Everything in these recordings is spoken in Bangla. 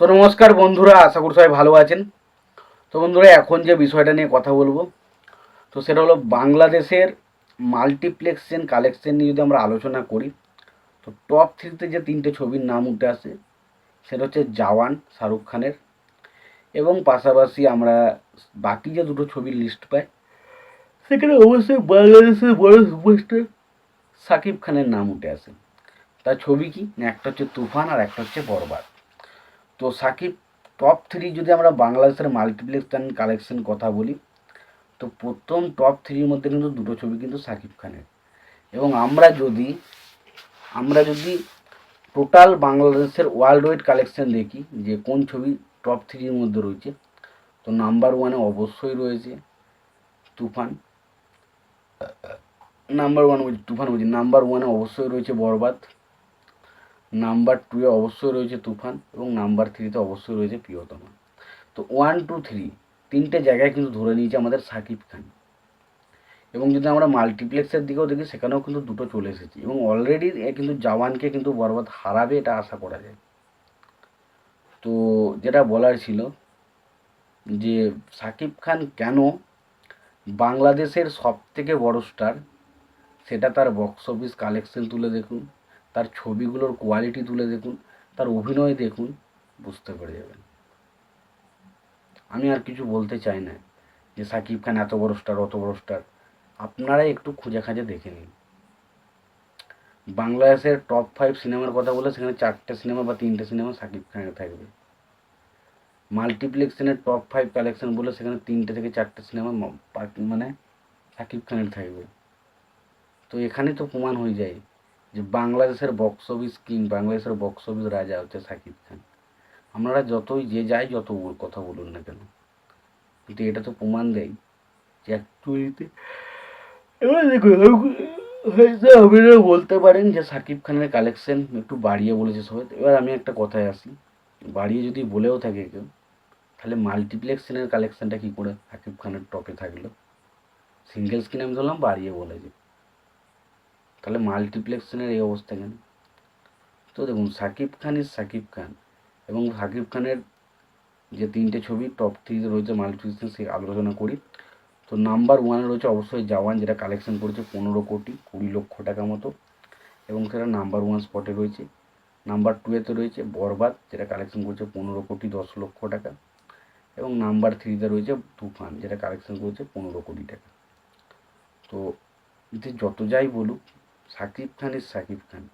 তো নমস্কার বন্ধুরা, আশা করি সবাই ভালো আছেন। তো বন্ধুরা, এখন যে বিষয়টা নিয়ে কথা বলব, তো সেটা হলো বাংলাদেশের মাল্টিপ্লেক্সেন কালেকশন নিয়ে যদি আমরা আলোচনা করি, তো টপ থ্রিতে যে তিনটে ছবির নাম উঠে আসে, সেটা হচ্ছে জওয়ান, শাহরুখ খানের এবং পাশাপাশি আমরা বাকি যে দুটো ছবির লিস্ট পাই, সেখানে অবশ্যই বাংলাদেশের বড় সুপারস্টার সাকিব খানের নাম উঠে আসে। তার ছবি কি? একটা হচ্ছে তুফান আর একটা হচ্ছে বরবাদ। তো সাকিব টপ থ্রি যদি আমরা বাংলাদেশের মাল্টিপ্লেক্স অ্যান্ড কালেকশন কথা বলি, তো প্রথম টপ থ্রির মধ্যে কিন্তু দুটো ছবি কিন্তু সাকিব খানের। এবং আমরা যদি আমরা যদি টোটাল বাংলাদেশের ওয়ার্ল্ড ওয়াইড কালেকশন দেখি, যে কোন ছবি টপ থ্রির মধ্যে রয়েছে, তো নাম্বার ওয়ানে অবশ্যই রয়েছে তুফান। নাম্বার ওয়ান তুফান বলছি নাম্বার ওয়ানে অবশ্যই রয়েছে বরবাদ। নাম্বার টুয়ে অবশ্যই রয়েছে তুফান এবং নাম্বার থ্রিতে অবশ্যই রয়েছে প্রিয়তমা। তো ওয়ান টু থ্রি তিনটে জায়গায় কিন্তু ধরে নিয়েছে আমাদের সাকিব খান। এবং যদি আমরা মাল্টিপ্লেক্সের দিকেও দেখি, সেখানেও কিন্তু দুটো চলে এসেছে এবং অলরেডি কিন্তু জওয়ানকে কিন্তু বরবাদ হারাবে এটা আশা করা যায়। তো যেটা বলার ছিল যে সাকিব খান কেন বাংলাদেশের সব থেকে বড় স্টার সেটা তার বক্স অফিস কালেকশন তুলে দেখুন। তার ছবিগুলোর কোয়ালিটি তুলে দেখুন, তার অভিনয় দেখুন, বুঝতে পেরে যাবেন। আমি আর কিছু বলতে চাই না যে সাকিব খান এত বড় স্টার অত বড় স্টার আপনারাই একটু খুঁজে খাঁজে দেখে নিন। বাংলাদেশের টপ ফাইভ সিনেমার কথা বলে সেখানে চারটে সিনেমা বা তিনটে সিনেমা সাকিব খানের থাকবে। মাল্টিপ্লেক্সনের টপ ফাইভ কালেকশন বলে সেখানে তিনটে থেকে চারটে সিনেমা মানে সাকিব খানের থাকবে। তো এখানে তো প্রমাণ হয়ে যায়। যে বাংলাদেশের বক্স অফিস কিং বাংলাদেশের বক্স অফিস রাজা হচ্ছে সাকিব খান। আপনারা যতই যে যাই যত কথা বলুন না কেন, কিন্তু এটা তো প্রমাণ দেয় যে অ্যাকচুয়ালিতে এবার দেখুন বলতে পারেন যে সাকিব খানের কালেকশন একটু বাড়িয়ে বলেছে সবাই। এবার আমি একটা কথায় আসি, বাড়িয়ে যদি বলেও থাকে কেউ, তাহলে মাল্টিপ্লেক্সেনের কালেকশনটা কী করে সাকিব খানের টপে থাকল? সিঙ্গেল স্ক্রিন আমি ধরলাম? বাড়িয়ে বলেছে তাহলে মাল্টিপ্লেক্সেনের এই অবস্থা কেন? তো দেখুন, সাকিব খান ইজ সাকিব খান এবং সাকিব খানের যে তিনটে ছবি টপ থ্রিতে রয়েছে মাল্টিপ্লেক্সেন সেই আলোচনা করি। তো নাম্বার ওয়ানে রয়েছে অবশ্যই জওয়ান, যেটা কালেকশন করেছে পনেরো কোটি, কুড়ি লক্ষ টাকা মতো এবং সেটা নাম্বার ওয়ান স্পটে রয়েছে। নাম্বার টুয়েতে রয়েছে বরবাদ, যেটা কালেকশন করেছে পনেরো কোটি, দশ লক্ষ টাকা এবং নাম্বার থ্রিতে রয়েছে তুফান, যেটা কালেকশন করেছে পনেরো কোটি টাকা। তো যে যত যাই বলুক সাকিব খান ইজ সাকিব খান।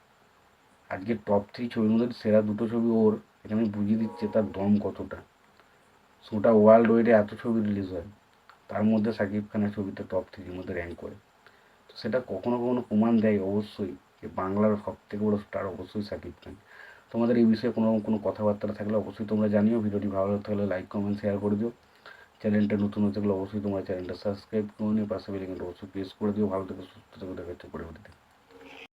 আজকে টপ থ্রি ছবির মধ্যে সেরা দুটো ছবি ওর, এটা আমি বুঝিয়ে দিচ্ছে তার দম কতটা। গোটা ওয়ার্ল্ড ওয়াইডে এত ছবি রিলিজ হয়, তার মধ্যে সাকিব খানের ছবিটা টপ থ্রির মধ্যে র্যাঙ্ক করে। তো সেটা কখনো কখনো প্রমাণ দেয় অবশ্যই যে বাংলার সব থেকে বড়ো স্টার অবশ্যই সাকিব খান। তোমাদের এই বিষয়ে কোনো কোনো কথাবার্তা থাকলে অবশ্যই তোমরা জানিও, ভিডিওটি ভালো হলে লাইক কমেন্ট শেয়ার করে দিও। চ্যানেলটা নতুন হতে গেলে অবশ্যই তোমার চ্যানেলটা সাবস্ক্রাইব করে নিও, পাশে বেলাইকনটা অবশ্যই প্রেস করে দিও। ভালো থেকে, সুস্থ থেকে, দেখা হচ্ছে পরবর্তীতে।